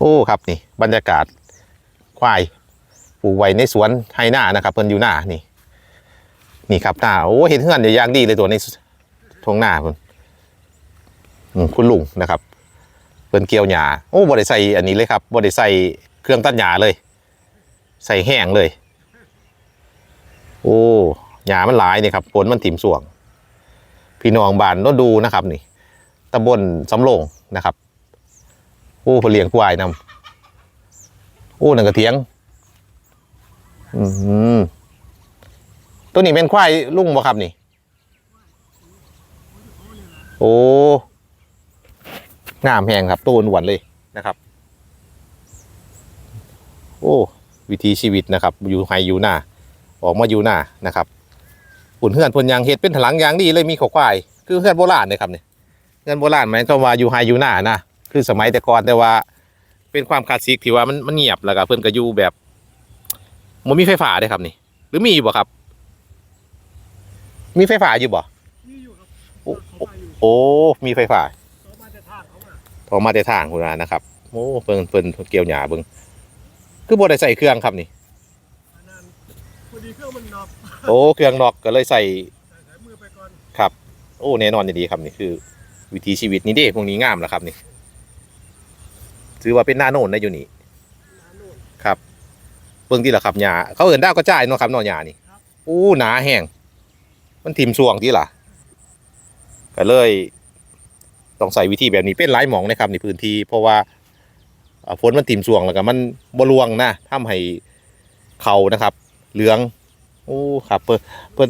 โอ้ครับนี่บรรยากาศควายปลูกไว้ในสวนไฮหน้านะครับเพิ่นอยู่หน้านี่นี่ครับหน้าโอ้เห็นเฮือนอย่างดีเลยตัวในทงหน้าเพิ่นคุณลุงนะครับเพิ่นเกี่ยวหญ้าโอ้บ่ได้ใส่อันนี้เลยครับบ่ได้ใส่เครื่องตัดหญ้าเลย ใส่แห้งเลย โอ้หญ้ามันหลายนี่ครับผลมันถิ่มส่วง พี่น้องบ้านโนนดูนะครับ นี่ตำบลสำโรงนะครับ โอ้เพนเลี้ยงควายนำโอ้หนังกระเทียง อืมตัวนี้เป็นควายลุงบ่ครับนี่ โอ้งามแหงครับตัวหวนเลยนะครับ โอ้ วิถีชีวิตนะครับ อยู่ไฮอยู่หน้า ออกมาอยู่หน้านะครับปุ่นเฮือนพนยางเฮ็ดเป็นถลังยางดีเลยมีขอควาย คือเฮือนโบราณเลยครับเนี่ยเฮือนโบราณหมายความว่าอยู่ไฮอยู่หน้านะ คือสมัยแต่ก่อนแต่ว่า เป็นความคลาสสิกที่ว่ามันมันเงียบแล้วก็เพิ่นก็อยู่แบบมันมีไฟฟ้าเด้ครับนี่ หรือมีอยู่บ่ครับ มีไฟฟ้าอยู่บ่นี่อยู่ครับโอ้เขามาอยู่โอ้มีไฟฟ้าเขามาแต่ทางเขามาพอมาแต่ทางคุณว่านะครับโอ้เพิ่นเพิ่นเกี่ยวหญ้าเบิ่งคือบ่ได้ใส่เครื่องครับนี่อันนั้นพอดีเครื่องมันน็อกโอ้เครื่องนอกก็เลยใส่ใส่สายมือไปก่อนครับ โอ้แน่นอนดีครับนี่คือ วิถีชีวิตนี่เด้พวกนี้งามแล้วครับนี่ ถือว่าเป็นหน้าโน่นได้อยู่นี่ครับเบิ่งที่ละครับหญ้าเขาเอินดาวกระจายเนาะครับเนาหญ้านี่อู้หนาแห้งมันทิ่มช่วงที่ล่ะก็เลย ต้องใส่วิธีแบบนี้เป็นหลายหมองนะครับในพื้นที่เพราะว่าอ่อฝนมันทิ่มช่วงแล้วก็มันบรวงนะทำให้เขานะครับ เหลืองโอ้ครับเพิ่นเพิ่น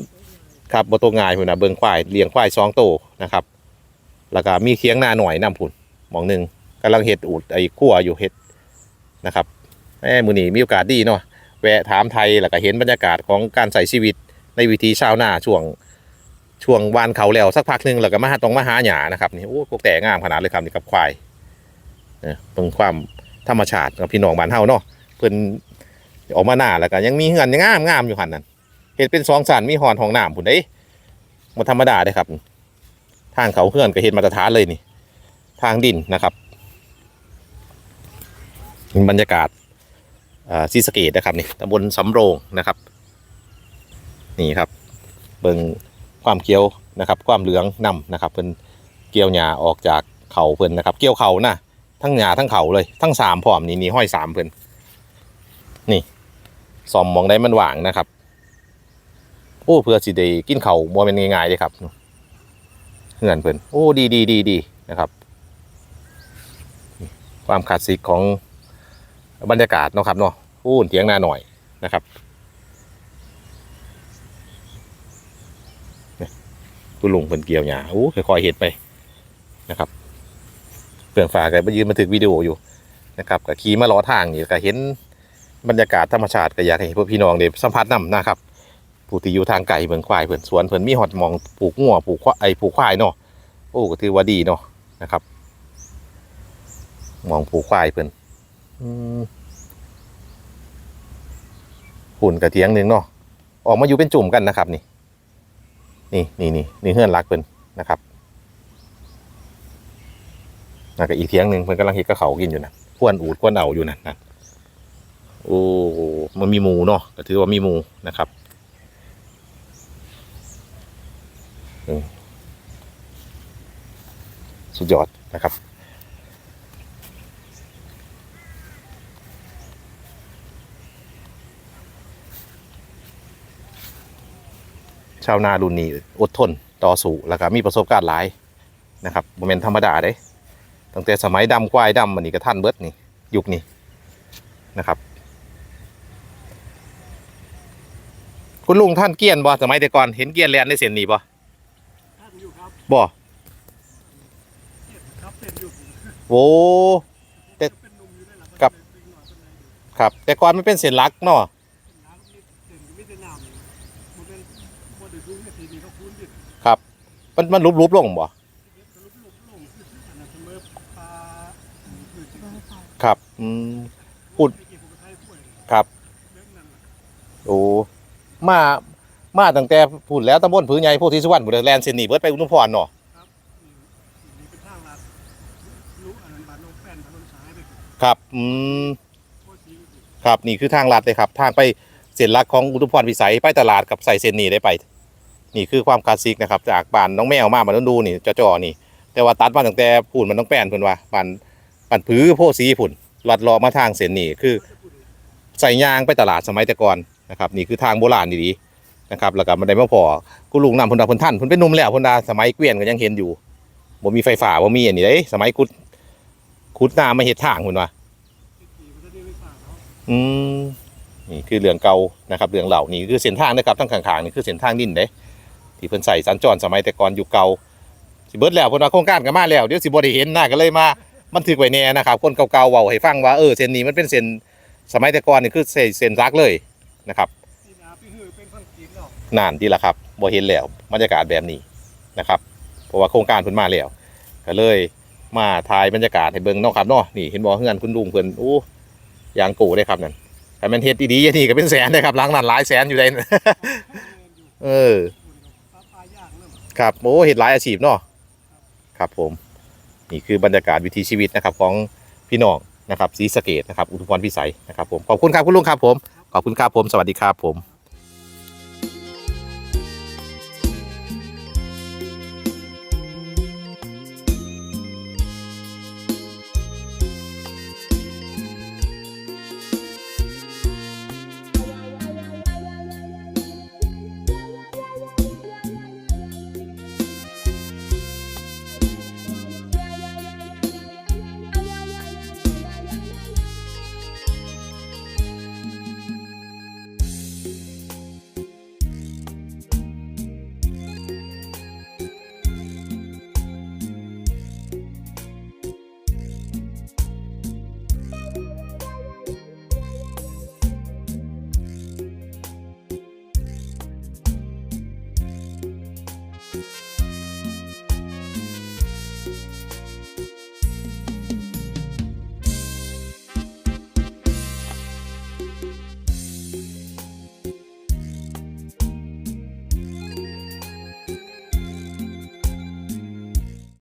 ครับบ่ตกง่ายพุ่นน่ะเบิ่งควายเลี้ยงควายสองโตวนะครับ แล้วก็มีเคียงหน้าหน่อยนํพุ่นหมองหนึ่ง กำลังเฮ็ดอูดไอ้คั่วอยู่เฮ็ดนะครับแม่มือนีมีโอกาสดีเนาะแวะถามไทยแล้วก็เห็นบรรยากาศของการใส่ชีวิตในวิถีชาวนาช่วงช่วงวานเขาแล้วสักพักหนึ่งแล้วก็มาหาตรงมาหาหยานะครับนี่โอ้พวกแต่งามขนาดเลยครับนี่กับควายเนี่ยเป็นความธรรมชาติของพี่น้องบ้านเฮาเนาะเพิ่นออกมาหน้าแล้วก็ยังมีเหือนยังงามงามอยู่หันนั่นเห็ดเป็นสองสันมีหอนห้องน้ำพุ่นเด้มาธรรมดาเด้ครับ ทางเขาเหือนก็เห็ดมาตรฐานเลยนี่ ทางดินนะครับ เป็นบรรยากาศซีสเกตนะครับนี่ตำบลสำโรงนะครับ นี่ครับ เบิ่งความเกียวนะครับ ความเหลืองนำนะครับเพิ่นเกี่ยวหญ้าออกจากเขาเพิ่นนะครับ เกี่ยวเขานะทั้งหญ้าทั้งเขาเลยทั้งสามพร้อมนี่นี่ห้อยสามเพิ่นนี่สอมมองได้มันหว่างนะครับโอ้เพื่อสิได้กินเขาบ่แม่นง่ายๆเลยครับเหือนเพิ่นโอ้ดีดีดีดีนะครับ ความคลาสสิกของ บรรยากาศเนาะครับเนาะพูนเถียงนาหน่อยนะครับเนี่ยคุณลุงเป็นเกี่ยวหญ้าโอ้ค่อยๆเห็ดไปนะครับเปลืองฝากันไปยืนมาถึกวิดีโออยู่นะครับก็ขี่มารอทางนี่ก็เห็นบรรยากาศธรรมชาติก็อยากให้พวกพี่น้องได้สัมผัสนํนะครับผู้ที่อยู่ทางไกลเมืองควายเพิ่นสวนเพิ่นมีหอดมองปลูกงัวปลูกควายไอปลูกควายเนาะโอ้ก็ถือว่าดีเนาะนะครับมองปลูกควายเพิ่นอืม หุ่นกระเทียงหนึ่งเนาะออกมาอยู่เป็นจุ่มกันนะครับ นี่ นี่นี่นี่นี่เฮือนรักเพิ่นนะครับแล้วก็อีกเทียงหนึ่งเพิ่นกำลังเฮ็ดกระเขากินอยู่นะควนอูดควนเอาอยู่นะนะโอ้มันมีหมูเนาะก็ถือว่ามีหมูนะครับสุดยอดนะครับาวนารุ่นนี้อดทนต่อสู้แล้วก็มีประสบการณ์หลายนะครับโมเมนธรรมดาเด้ตั้งแต่สมัยดำควายดำมันนี่ก็ท่านเบิดนี่ยุคนี้นะครับ คุณลุงท่านเกียนบ่สมัยแต่ก่อนเห็นเกียนแลนในเส้นนี้บ่ท่านอยู่ครับบ่ครับเป็นอยู่โอ้แต่เป็นหนุ่มอยู่ได้หลังครับครับ แต่ก่อนมันเป็นเส้นหลักเนาะ น้ำนี่เต็มไม่ได้น้ำมันเป็นมันได้รู้นาทีนี้เขาคุ้นดิ ครับ มันมันรูปๆลงบ่ทะลุลงลงอันนั้นเสมอปลาอยู่ที่ครับ อืมพูดครับเรื่องนั้นน่ะโอ้ มา มาตั้งแต่พูดแล้วตำบลผือใหญ่โพธิสุวรรณบุรีแลนด์เซนนี่เบิดไปอุดมพรเนาะนี่นี่เนางลัดรู้อันนั้นบ้านน้องแป้นถนนสายไปครับ อืม ครับ นี่คือทางลัดเลยครับ ทางไปเส้นลักของอุทุมพรพิสัย ไปตลาดกับใส่เส้นนี้ได้ไป นี่คือความคลาสสิกนะครับ จากบ้านน้องแมวมาบ้านน้องดูนี่จ่อๆนี่ แต่ว่าตัดมาตั้งแต่พูนมันต้องแป้นเพิ่นว่าบ้านบ้านผือโพสีพุ่นลัดเลอมาทางเส้นนี้คือ ใส่ยางไปตลาดสมัยแต่ก่อนนะครับ นี่คือทางโบราณดีๆนะครับ แล้วก็มันได้มาพอกูลุงนำเพนดาเพนท่านเพนเป็นนุ่มแล้วเพนดาสมัยเกวียนก็ยังเห็นอยู่บ่มีไฟฟ้าบ่มีอันนี้เด้สมัยขุดขุดน้ำมาเฮ็ดทางพุ่นว่าสีมันจะอืมนี่คือเรื่องเก่านะครับ เรื่องเหล่านี่คือเส้นทางนะครับทั้งข้างๆนี่คือเส้นทางดินเด้ ที่เพิ่นใส่สัญจรสมัยแต่ก่อนอยู่เก่าสิเบิดแล้วเพิ่นว่าโครงการก็มาแล้วเดี๋ยวสิบ่ได้เห็นหน้าก็เลยมาบันทึกไว้แน่นะครับคนเก่าๆเว้าให้ฟังว่าเออเส้นนี้มันเป็นเส้นสมัยแต่ก่อนนี่คือเส้นเส้นรักเลยนะครับนานที่ละครับบ่เห็นแล้วบรรยากาศแบบนี้นะครับเพราะว่าโครงการเพิ่นมาแล้วก็เลยมาถ่ายบรรยากาศให้เบิ่งเนาะครับเนาะนี่เห็นบ่เฮือนคุณลุงเพิ่นอู้ยางโกได้ครับนั่นแต่มันเฮ็ดดีๆอย่างนี้ก็เป็นแสนได้ครับหลังนั้นหลายแสนอยู่ได้เออ ครับโอ้เห็ดหลายอาชีพเนาะครับผมนี่คือบรรยากาศวิถีชีวิตนะครับของพี่น้องนะครับสีสเกตนะครับอุทุพรพิสัยนะครับผมขอบคุณครับคุณลุงครับผมขอบคุณครับผมสวัสดีครับผม